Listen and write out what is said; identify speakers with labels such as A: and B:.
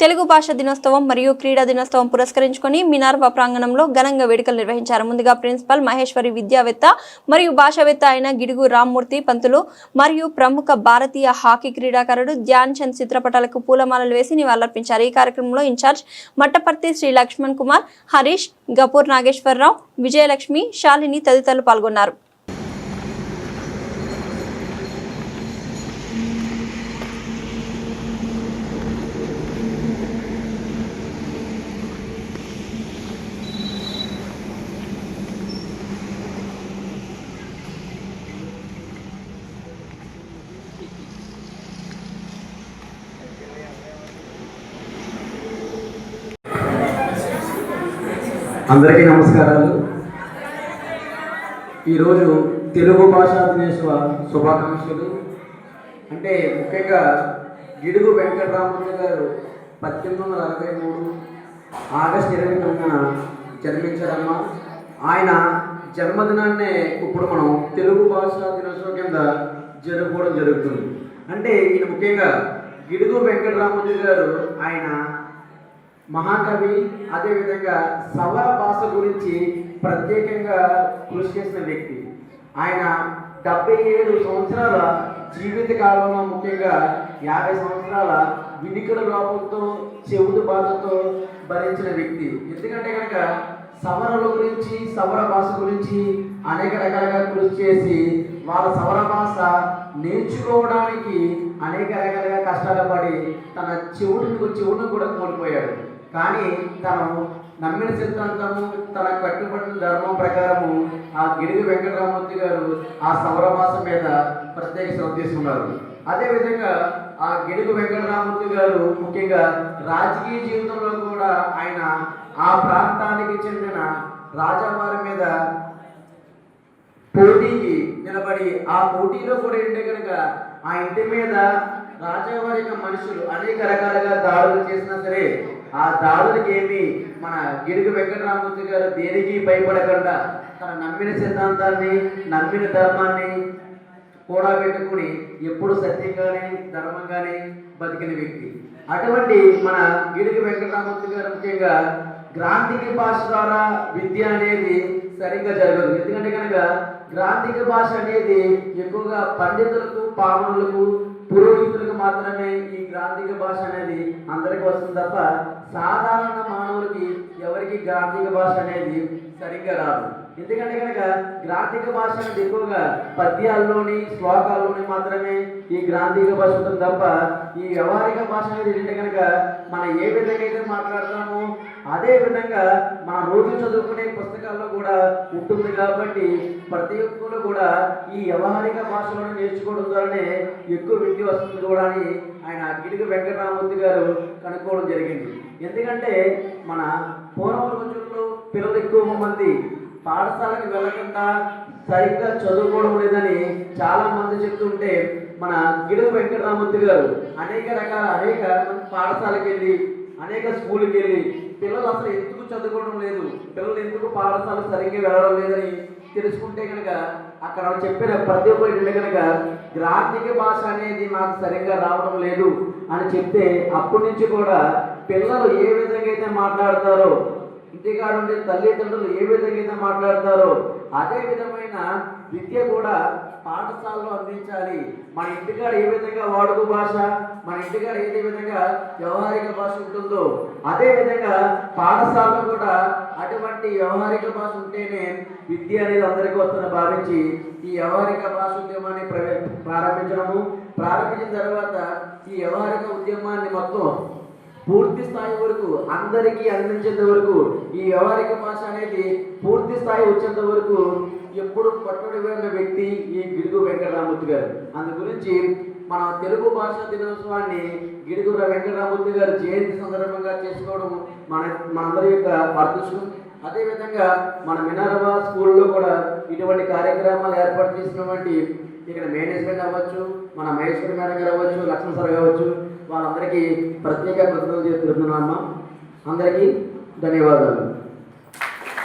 A: తెలుగు భాష దినోత్సవం మరియు క్రీడా దినోత్సవం పురస్కరించుకొని మినార్వా ప్రాంగణంలో ఘనంగా వేడుకలు నిర్వహించారు. ముందుగా ప్రిన్సిపల్ మహేశ్వరి విద్యావేత్త మరియు భాషావేత్త అయిన గిడుగు రామ్మూర్తి పంతులు మరియు ప్రముఖ భారతీయ హాకీ క్రీడాకారుడు ధ్యాన్ చంద్ చిత్రపటాలకు పూలమాలలు వేసి నివాళులర్పించారు. ఈ కార్యక్రమంలో ఇన్ఛార్జ్ మట్టపర్తి శ్రీ లక్ష్మణ్ కుమార్ హరీష్ గపూర్ నాగేశ్వరరావు విజయలక్ష్మి శాలిని తదితరులు పాల్గొన్నారు.
B: అందరికీ నమస్కారాలు. ఈరోజు తెలుగు భాషా దినోత్సవ శుభాకాంక్షలు. అంటే ముఖ్యంగా గిడుగు వెంకటరామయ్య గారు పద్దెనిమిది వందల అరవై మూడు ఆగస్టు ఇరవై తొమ్మిదిన జన్మించారమ్మ. ఆయన జన్మదినాన్నే ఇప్పుడు మనం తెలుగు భాషా దినోత్సవం కింద జరుపుకోవడం జరుగుతుంది. అంటే ఈయన ముఖ్యంగా గిడుగు వెంకటరామయ్య గారు ఆయన మహాకవి అదేవిధంగా సవర భాష గురించి ప్రత్యేకంగా కృషి చేసిన వ్యక్తి. ఆయన డెబ్బై ఏడు సంవత్సరాల జీవిత కాలంలో ముఖ్యంగా యాభై సంవత్సరాల వినికిడ లోపంతో చెవుడు బాధతో భరించిన వ్యక్తి. ఎందుకంటే కనుక సవరల గురించి సవర భాష గురించి అనేక రకాలుగా కృషి చేసి వాళ్ళ సవర భాష నేర్చుకోవడానికి అనేక రకాలుగా కష్టాలు పడి తన చెవుడిని చెవుడిని కూడా కోల్పోయాడు. కానీ తను నమ్మిన సిద్ధాంతము తన కట్టుబడిన ధర్మం ప్రకారము ఆ గిరిజ వెంకటరామూర్తి గారు ఆ సౌరభాష మీద ప్రత్యేక శ్రద్ధ తీసుకున్నారు. అదేవిధంగా ఆ గిడుగు వెంకటరామూర్తి గారు ముఖ్యంగా రాజకీయ జీవితంలో కూడా ఆయన ఆ ప్రాంతానికి చెందిన రాజావారి మీద పోటీకి నిలబడి ఆ పోటీలో కూడా ఏంటంటే కనుక ఆ ఇంటి మీద రాజావారి యొక్క మనుషులు అనేక రకాలుగా దాడులు చేసినా సరే ఆ దాడులకి ఏమి? మన గిడుగు వెంకటరామూర్తి గారు దేనికి భయపడకుండా తన నమ్మిన సిద్ధాంతాన్ని నమ్మిన ధర్మాన్ని కూడా పెట్టుకుని ఎప్పుడు సత్యంగానే ధర్మంగానే బతికిన వ్యక్తి. అటువంటి మన గిడుగు వెంకటరామూర్తి గారు ముఖ్యంగా గ్రాంధిక భాష ద్వారా విద్య అనేది సరిగ్గా జరగదు. ఎందుకంటే కనుక గ్రాంధిక భాష అనేది ఎక్కువగా పండితులకు పావనులకు పురోహితులకు మాత్రమే ఈ గ్రాంధిక భాష అనేది అందరికీ వస్తుంది తప్ప సాధారణ మానవులకి ఎవరికి గ్రాంధిక భాష అనేది సరిగ్గా రాదు. ఎందుకంటే కనుక గ్రాంధిక భాష అనేది ఎక్కువగా పద్యాల్లోని శ్లోకాల్లోని మాత్రమే ఈ గ్రాంధిక భాష ఉంటుంది తప్ప ఈ వ్యవహారిక భాష అనేది ఏంటంటే కనుక మనం ఏ విధంగా అయితే మాట్లాడుతున్నాం అదే విధంగా మన రోజు చదువుకునే పుస్తకాల్లో కూడా ఉంటుంది కాబట్టి ప్రతి ఒక్కరు కూడా ఈ వ్యవహారిక భాషలను నేర్చుకోవడం ద్వారానే ఎక్కువ విద్య వస్తుంది కూడా అని ఆయన గిడుగు వెంకటరామూర్తి గారు కనుక్కోవడం జరిగింది. ఎందుకంటే మన పూర్వ రోజుల్లో పిల్లలు ఎక్కువ మంది పాఠశాలకు వెళ్ళకుండా సరిగ్గా చదువుకోవడం లేదని చాలా మంది చెప్తుంటే మన గిడుగు వెంకటరామూర్తి గారు అనేక రకాల అనేక పాఠశాలకు వెళ్ళి అనేక స్కూల్కి వెళ్ళి పిల్లలు అసలు ఎందుకు చదువుకోవడం లేదు? పిల్లలు ఎందుకు పాఠశాల సరిగ్గా వెళ్ళడం లేదని తెలుసుకుంటే కనుక అక్కడ చెప్పిన ప్రతి ఒక్కరు కనుక గ్రాంధిక భాష అనేది మాకు సరిగ్గా రావడం లేదు అని చెప్తే అప్పటి నుంచి కూడా పిల్లలు ఏ విధంగా అయితే మాట్లాడతారో ఇంటికాడ ఉండే తల్లిదండ్రులు ఏ విధంగా అయితే మాట్లాడతారో అదే విధమైన విద్య కూడా పాఠశాలలో అందించాలి. మన ఇంటికాడ ఏ విధంగా వాడుక భాష మన ఇంటికాడ ఏ విధంగా వ్యవహారిక భాష ఉంటుందో అదే విధంగా పాఠశాలలో కూడా అటువంటి వ్యవహారిక భాష ఉంటేనే విద్య అనేది అందరికీ వస్తుందని భావించి ఈ వ్యవహారిక భాష ఉద్యమాన్ని ప్రవే ప్రారంభించడము. ప్రారంభించిన తర్వాత ఈ వ్యవహారిక ఉద్యమాన్ని మొత్తం పూర్తి స్థాయి వరకు అందరికీ అందించేంత వరకు ఈ వ్యవహారిక భాష అనేది పూర్తి స్థాయి వచ్చేంత వరకు ఎప్పుడు పట్టుబడిన వ్యక్తి ఈ గిడుగు వెంకటరామూర్తి గారు. అందు గురించి మన తెలుగు భాషా దినోత్సవాన్ని గిడుగు వెంకటరామూర్తి గారు జయంతి సందర్భంగా చేసుకోవడం మన మనందరి యొక్క అదృష్టం అదేవిధంగా మన మినరవా స్కూల్లో కూడా ఇటువంటి కార్యక్రమాలు ఏర్పాటు చేసినటువంటి ఇక్కడ మేనేజ్మెంట్ అవ్వచ్చు మన మహేశ్వరి మేడం గారు అవ్వచ్చు లక్ష్మణ్ సార్ కావచ్చు వాళ్ళందరికీ ప్రత్యేక కృతజ్ఞతలు చెప్తున్నామమ్మా అందరికీ ధన్యవాదాలు.